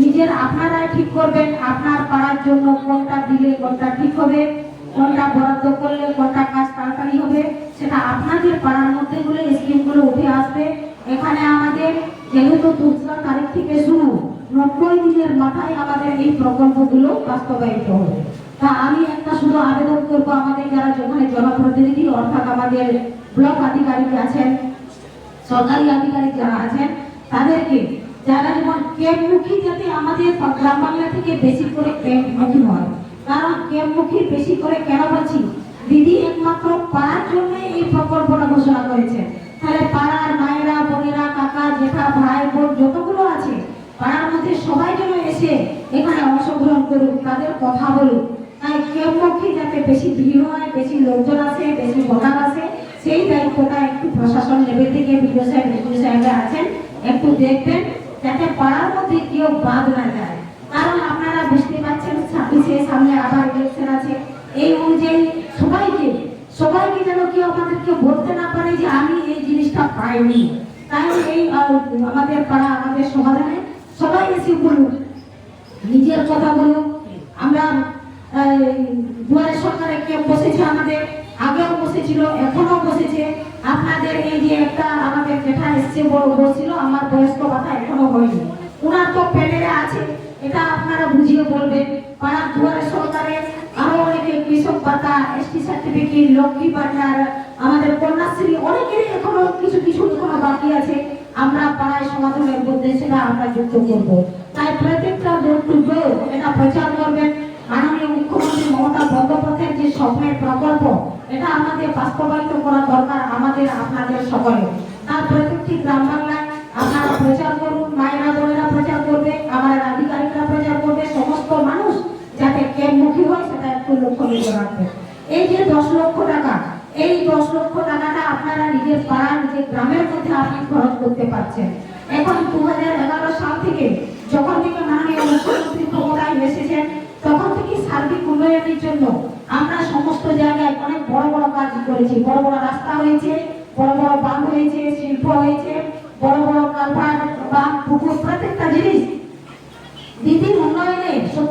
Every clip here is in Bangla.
নিজের আপনারাই ঠিক করবেন, আপনার পাড়ার জন্য কোনটা দিলে কোনটা ঠিক হবে, কোনটা বরাদ্দ করলে কোনটা কাজ তাড়াতাড়ি হবে, সেটা আপনাদের পাড়ার মধ্যে গুলো স্কিমগুলো উঠে আসবে। এখানে আমাদের যেহেতু দোসরা তারিখ থেকে শুরু, নব্বই দিনের মাথায় আমাদের এই প্রকল্পগুলো বাস্তবায়িত হবে। তা আমি একটা শুধু আবেদন করব, আমাদের যারা যেখানে জনপ্রতিনিধি, অর্থাৎ আমাদের ব্লক আধিকারিক আছেন, সরকারি আধিকারিক যারা ক্যাম্পমুখী যাতে আমাদের গ্রাম বাংলা থেকে বেশি করে ক্যাম্পমুখী হয়। কারণ ক্যাম্পমুখী বেশি করে কেন বলছি দিদি একমাত্র পাড়ার জন্য এই প্রকল্পটা ঘোষণা করেছে। তাহলে পাড়ার মায়েরা, বোনেরা, কাকা, জেঠা, ভাই, বোন যতগুলো আছে, পাড়ার মধ্যে সবাই যেন এসে এখানে অংশগ্রহণ করুক, তাদের কথা বলুক। তাই ক্যাম্পমুখী যাতে বেশি ভিড় হয়, বেশি লোকজন আসে, বেশি ভোটার আসে, সেই দায়িত্বটা একটু প্রশাসন লেভেল থেকে বিডিও সাহেব এসডিও সাহেবরা আছেন, একটু দেখবেন। যাতে পাড়ার মধ্যে কেউ বাদ না যায়। কারণ আপনারা বুঝতে পারছেন ছাব্বিশে সামনে আবার ইলেকশন আছে। এই অনুযায়ী সবাইকে সবাইকে যেন কেউ আমাদেরকে বলতে না পারে যে আমি এই জিনিসটা পাইনি। তাই এই আমাদের পাড়া আমাদের সমাধানে সবাই এসে বলুন। নিজের কথা বলুন। আমরা এই, দুয়ারে সরকারে ক্যাম্প বসেছে আমাদের আগেও বসেছিল এখনও বসেছে। আপনাদের এই যে একটা আমাদের যেটা এসছে বড় বলছিল আমার বয়স্ক হয়নি। ওনার তো প্যানেলে আছে, এটা আপনারা বুঝিয়ে বলবেন। পাড়ার দুয়ারে সরকারে আরও অনেকে কৃষক ভাতা, এসটি সার্টিফিকেট লক্ষ্মী ভান্ডার আমাদের কন্যাশ্রী, অনেকেরই এখনও কিছু কিছু এখনও বাকি আছে। আমরা পাড়ায় সমাধানের মধ্যে আমরা যুক্ত করব। তাই প্রত্যেকটা বক্তব্য এটা প্রচার করবেন। মাননীয় মুখ্যমন্ত্রী মমতা বন্দ্যোপাধ্যায়ের যে স্বপ্নের প্রকল্প, এটা আমাদের বাস্তবায়িত করা দরকার আমাদের, আপনাদের সকলে তার প্রত্যেকটি গ্রাম বাংলায় লক্ষ্য এই যে দশ লক্ষ টাকা, এই দশ লক্ষ টাকাটা আপনারা নিজের পাড়া নিজের গ্রামের মধ্যে আপনি খরচ করতে পারছেন। এখন দু সাল থেকে যখন থেকে মাননীয় মুখ্যমন্ত্রী ক্ষমতায় এসেছেন, তখন থেকে সার্বিক উন্নয়নের জন্য আমরা সমস্ত জায়গায় অনেক বড় বড় কাজ করেছি। বড় বড় রাস্তা হয়েছে, বড় বড় বাঁধ হয়েছে, শিল্প হয়েছে, বড় বড় কালভার্ট বাঁধ, পুকুর, প্রত্যেকটা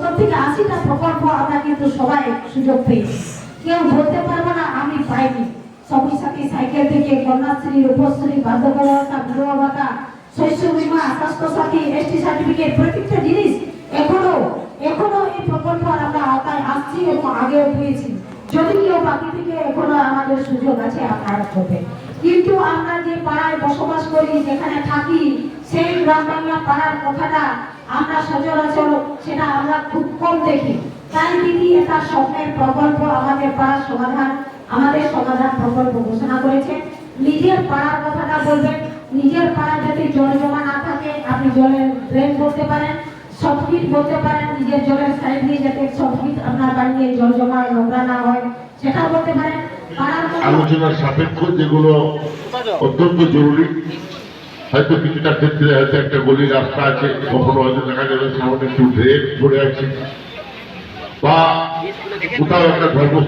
সত্তর থেকে আশিটা প্রকল্প আমরা কিন্তু সবাই সুযোগ পেয়েছি কেউ বলতে পারব না, আমি পাইনি। সবই সাথী, সাইকেল থেকে কন্যাশ্রী, রূপশ্রী বিধবা ভাতা শস্য বীমা সাথী এসটি সার্টিফিকেট, প্রত্যেকটা জিনিস এখনও এখনও এই প্রকল্প আমরা আওতায় আসছি এবং আগেও পেয়েছি। যদি কেউ বাকি থেকে এখনও আমাদের সুযোগ আছে, আপনারা কিন্তু আমরা যে পাড়ায় বসবাস করি যেখানে থাকি, সেই গ্রাম বাংলা পাড়ার কথাটা আমরা সচরাচর সেটা আমরা খুব কম দেখি। তাই দিদি এটা স্বপ্নের প্রকল্প আমাদের পাড়ার সমাধান, আমাদের সমাধান প্রকল্প ঘোষণা করেছে নিজের পাড়ার কথাটা বলবেন, নিজের পাড়া যাতে জল জমা না থাকে, আপনি জলের ড্রেন করতে পারেন সবকিট বলতে পারেন, নিজের জলের সাইড দিয়ে যাতে সবকিট আপনার বাড়িতে জল জমা নোংরা না হয় সেটা বলতে পারেন। আলোচনার সাপেক্ষ যেগুলো অত্যন্ত জরুরি। হয়তো কিছুটা ক্ষেত্রে হয়তো একটা গলি রাস্তা আছে, কখনো হয়তো দেখা যাবে সামনে একটু ড্রেন পড়ে আছে। বা কোথাও একটা ধর্ম